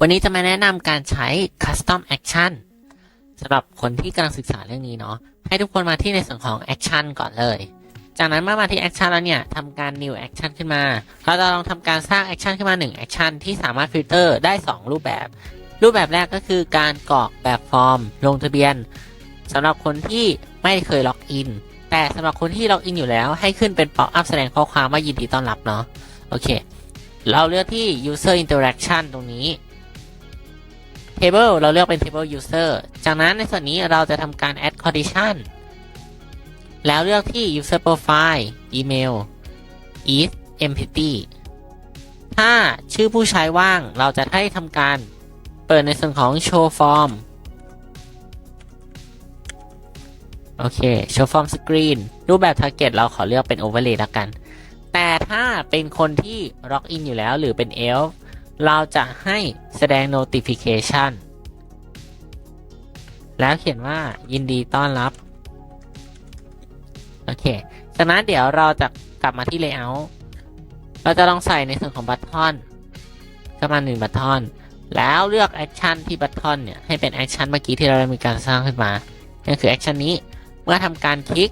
วันนี้จะมาแนะนำการใช้ Custom Action สำหรับคนที่กำลังศึกษาเรื่องนี้เนาะให้ทุกคนมาที่ในส่วนของ Action ก่อนเลย จากนั้นเมื่อมาที่ Action แล้วเนี่ยทำการ New Action ขึ้นมา เราจะลองทำการสร้าง Action ขึ้นมา 1 Action ที่สามารถฟิลเตอร์ได้ 2 รูปแบบ รูปแบบแรกก็คือการกรอกแบบฟอร์ม ลงทะเบียนสำหรับคนที่ไม่เคยล็อกอินแต่สำหรับคนที่ล็อกอินอยู่แล้วให้ขึ้นเป็นป๊อปอัพแสดงข้อความว่ายินดีต้อนรับเนาะโอเค เราเลือกที่ user interaction ตรงนี้ table เราเลือกเป็น table user จากนั้นในส่วนนี้เราจะทำการ add condition แล้วเลือกที่ user profile email is empty ถ้าชื่อผู้ใช้ว่างเราจะให้ทำการเปิดในส่วนของ show form โอเค show form screen รูปแบบ target เราขอเลือกเป็น overlay ละกัน แต่ถ้าเป็นคนที่ log in อยู่แล้วหรือเป็น elf เราจะให้แสดง notification แล้วเขียนว่ายินดีต้อนรับ โอเคจากนั้นเดี๋ยวเราจะกลับมาที่ layout เราจะลองใส่ในส่วนของบัตทอนเข้ามาหนึ่งบัตทอนแล้วเลือกแอคชั่นที่บัตทอนเนี่ย ให้เป็นแอคชั่นเมื่อกี้ที่เราได้มีการสร้างขึ้นมานั่นคือแอคชั่นนี้เมื่อทำการคลิก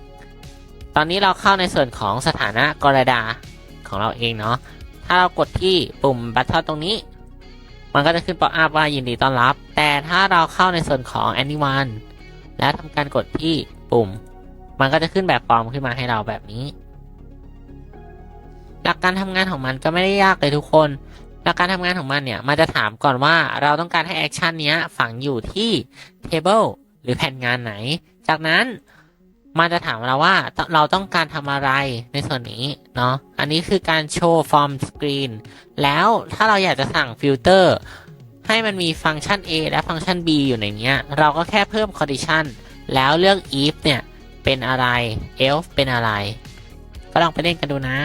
ตอนนี้เราเข้าในส่วนของสถานะกรดาของเราเองเนาะ ถ้าเรากดที่ปุ่มบัตทอนตรงนี้ มันก็จะขึ้นป๊อปอัพว่ายินดีต้อนรับ แต่ถ้าเราเข้าในส่วนของ anyone แล้วทำการกดที่ปุ่ม มันก็จะขึ้นแบบฟอร์มขึ้นมาให้เราแบบนี้ หลักการทำงานของมันก็ไม่ได้ยากเลยทุกคน หลักการทำงานของมันเนี่ย มันจะถามก่อนว่าเราต้องการให้แอคชั่นเนี้ยฝังอยู่ที่ table หรือแผ่นงานไหน จากนั้น มันจะถามเราว่าเราต้องการทำอะไรในส่วนนี้เนาะ อันนี้คือการโชว์ฟอร์มสกรีน แล้วถ้าเราอยากจะสั่งฟิลเตอร์ให้มันมีฟังก์ชัน A และฟังก์ชัน B อยู่ในเนี้ยเราก็แค่เพิ่ม condition แล้วเลือก if เนี่ย เป็นอะไร else เป็นอะไร ก็ลองไปเล่นกันดูนะ